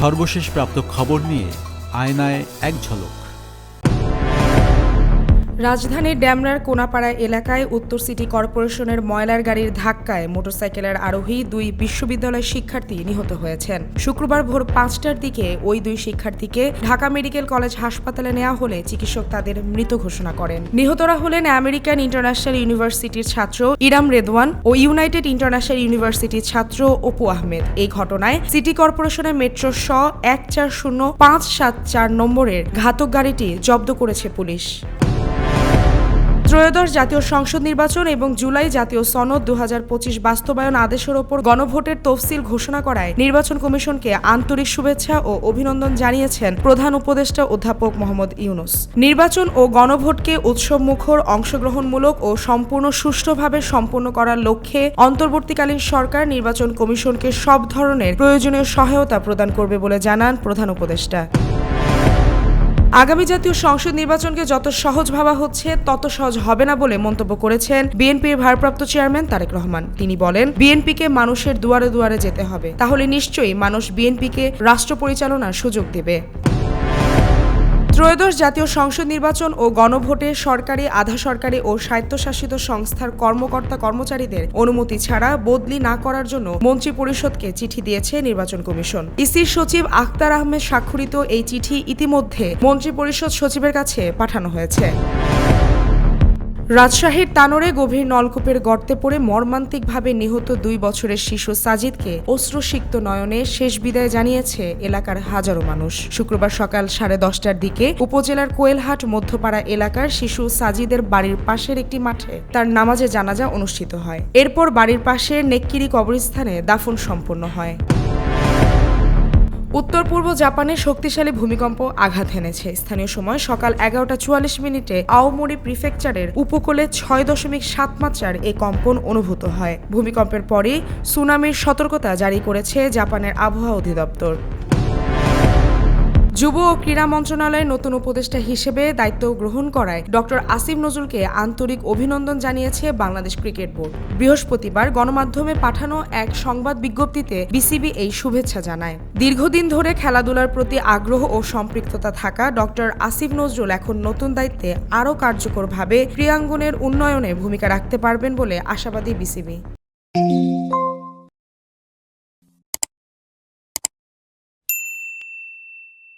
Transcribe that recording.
সর্বশেষ প্রাপ্ত খবর নিয়ে আয়নায় এক ঝলক। রাজধানীর ড্যামরার কোনাপাড়া এলাকায় উত্তর সিটি কর্পোরেশনের ময়লার গাড়ির ধাক্কায় মোটরসাইকেলের আরোহী দুই বিশ্ববিদ্যালয় শিক্ষার্থী নিহত হয়েছেন। শুক্রবার ভোর পাঁচটার দিকে ওই দুই শিক্ষার্থীকে ঢাকা মেডিকেল কলেজ হাসপাতালে নেওয়া হলে চিকিৎসক তাদের মৃত ঘোষণা করেন। নিহতরা হলেন আমেরিকান ইন্টারন্যাশনাল ইউনিভার্সিটির ছাত্র ইরাম রেদওয়ান ও ইউনাইটেড ইন্টারন্যাশনাল ইউনিভার্সিটির ছাত্র অপু আহমেদ। এই ঘটনায় সিটি কর্পোরেশনের মেট্রো শ এক চার শূন্য পাঁচ সাত চার নম্বরের ঘাতক গাড়িটি জব্দ করেছে পুলিশ। ত্রয়োদশ জাতীয় সংসদ নির্বাচন এবং জুলাই জাতীয় সনদ দু হাজার পঁচিশ বাস্তবায়ন আদেশের ওপর গণভোটের তফসিল ঘোষণা করায় নির্বাচন কমিশনকে আন্তরিক শুভেচ্ছা ও অভিনন্দন জানিয়েছেন প্রধান উপদেষ্টা অধ্যাপক মোহাম্মদ ইউনুস। নির্বাচন ও গণভোটকে উৎসব মুখর অংশগ্রহণমূলক ও সম্পূর্ণ সুষ্ঠুভাবে সম্পন্ন করার লক্ষ্যে অন্তর্বর্তীকালীন সরকার নির্বাচন কমিশনকে সব ধরনের প্রয়োজনীয় সহায়তা প্রদান করবে বলে জানান প্রধান উপদেষ্টা। আগামী জাতীয় সংসদ নির্বাচনকে যত সহজ ভাবা হচ্ছে, তত সহজ হবে না বলে মন্তব্য করেছেন বিএনপির ভারপ্রাপ্ত চেয়ারম্যান তারেক রহমান। তিনি বলেন, বিএনপিকে মানুষের দুয়ারে দুয়ারে যেতে হবে। তাহলে নিশ্চয়ই মানুষ বিএনপিকে রাষ্ট্র পরিচালনার সুযোগ দেবে। ত্রয়োদশ জাতীয় সংসদ নির্বাচন ও গণভোটে সরকারি, আধা সরকারি ও স্বায়ত্তশাসিত সংস্থার কর্মকর্তা কর্মচারীদের অনুমতি ছাড়া বদলি না করার জন্য মন্ত্রী পরিষদকে চিঠি দিয়েছে নির্বাচন কমিশন। ইসির সচিব আখতার আহমেদ স্বাক্ষরিত এই চিঠি ইতিমধ্যে মন্ত্রী পরিষদ সচিবের কাছে পাঠানো হয়েছে। রাজশাহীর তানোরে গভীর নলকূপের গর্তে পড়ে মর্মান্তিকভাবে নিহত দুই বছরের শিশু সাজিদকে অশ্রুসিক্ত নয়নে শেষ বিদায় জানিয়েছে এলাকার হাজারো মানুষ। শুক্রবার সকাল সাড়ে দশটার দিকে উপজেলার কোয়েলহাট মধ্যপাড়া এলাকার শিশু সাজিদের বাড়ির পাশের একটি মাঠে তার নামাজে জানাজা অনুষ্ঠিত হয়। এরপর বাড়ির পাশে নেক্কিরি কবরস্থানে দাফন সম্পন্ন হয়। উত্তর পূর্ব জাপানে শক্তিশালী ভূমিকম্প আঘাত হেনেছে। স্থানীয় সময় সকাল এগারোটা চুয়াল্লিশ মিনিটে আওমরি প্রিফেকচারের উপকূলে ছয় দশমিক সাত মাত্রার এ কম্পন অনুভূত হয়। ভূমিকম্পের পরই সুনামির সতর্কতা জারি করেছে জাপানের আবহাওয়া অধিদপ্তর। যুব ও ক্রীড়া মন্ত্রণালয়ের নতুন উপদেষ্টা হিসেবে দায়িত্ব গ্রহণ করায় ডক্টর আসিফ নজরুলকে আন্তরিক অভিনন্দন জানিয়েছে বাংলাদেশ ক্রিকেট বোর্ড। বৃহস্পতিবার গণমাধ্যমে পাঠানো এক সংবাদ বিজ্ঞপ্তিতে বিসিবি এই শুভেচ্ছা জানায়। দীর্ঘদিন ধরে খেলাধুলার প্রতি আগ্রহ ও সম্পৃক্ততা থাকা ডক্টর আসিফ নজরুল এখন নতুন দায়িত্বে আরও কার্যকরভাবে ক্রীড়াঙ্গনের উন্নয়নে ভূমিকা রাখতে পারবেন বলে আশাবাদী বিসিবি।